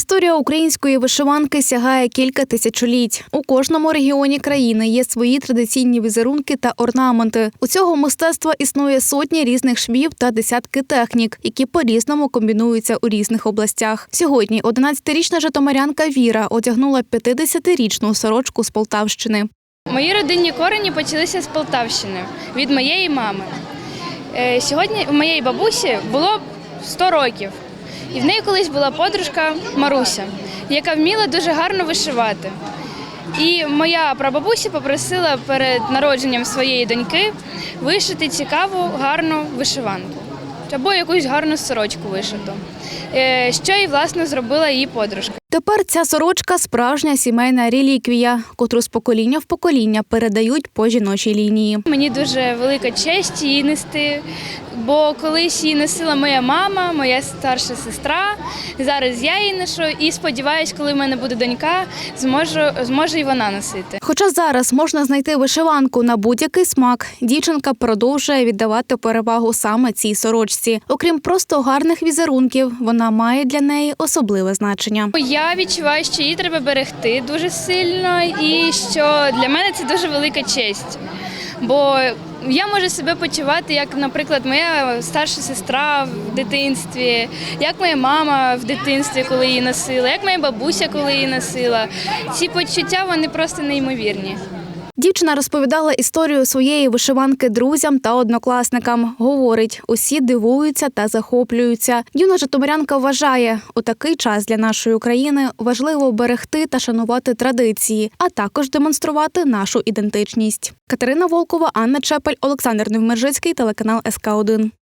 Історія української вишиванки сягає кілька тисячоліть. У кожному регіоні країни є свої традиційні візерунки та орнаменти. У цього мистецтва існує сотні різних швів та десятки технік, які по-різному комбінуються у різних областях. Сьогодні 11-річна житомирянка Віра одягнула 50-річну сорочку з Полтавщини. Мої родинні корені почалися з Полтавщини від моєї мами. Е, Сьогодні у моєї бабусі було 100 років, і в неї колись була подружка Маруся, яка вміла дуже гарно вишивати. І моя прабабуся попросила перед народженням своєї доньки вишити цікаву, гарну вишиванку або якусь гарну сорочку вишиту, Е, що і власне зробила її подружка. Тепер ця сорочка справжня сімейна реліквія, котру з покоління в покоління передають по жіночій лінії. Мені дуже велика честь її нести, бо колись її носила моя мама, моя старша сестра. Зараз я її ношу і сподіваюсь, коли в мене буде донька, зможу, зможе і вона носити. Хоча зараз можна знайти вишиванку на будь-який смак, дівчинка продовжує віддавати перевагу саме цій сорочці. Окрім просто гарних візерунків, вона має для неї особливе значення. Я відчуваю, що її треба берегти дуже сильно, і що для мене це дуже велика честь. Бо я можу себе почувати, як, наприклад, моя старша сестра в дитинстві, як моя мама в дитинстві, коли її носила, як моя бабуся, коли її носила. Ці почуття вони просто неймовірні. Дівчина розповідала історію своєї вишиванки друзям та однокласникам. Говорить, усі дивуються та захоплюються. Юна Житомирянка вважає, у такий час для нашої України важливо берегти та шанувати традиції, а також демонструвати нашу ідентичність. Катерина Волкова, Анна Чепель, Олександр Невмержицький, телеканал СК 1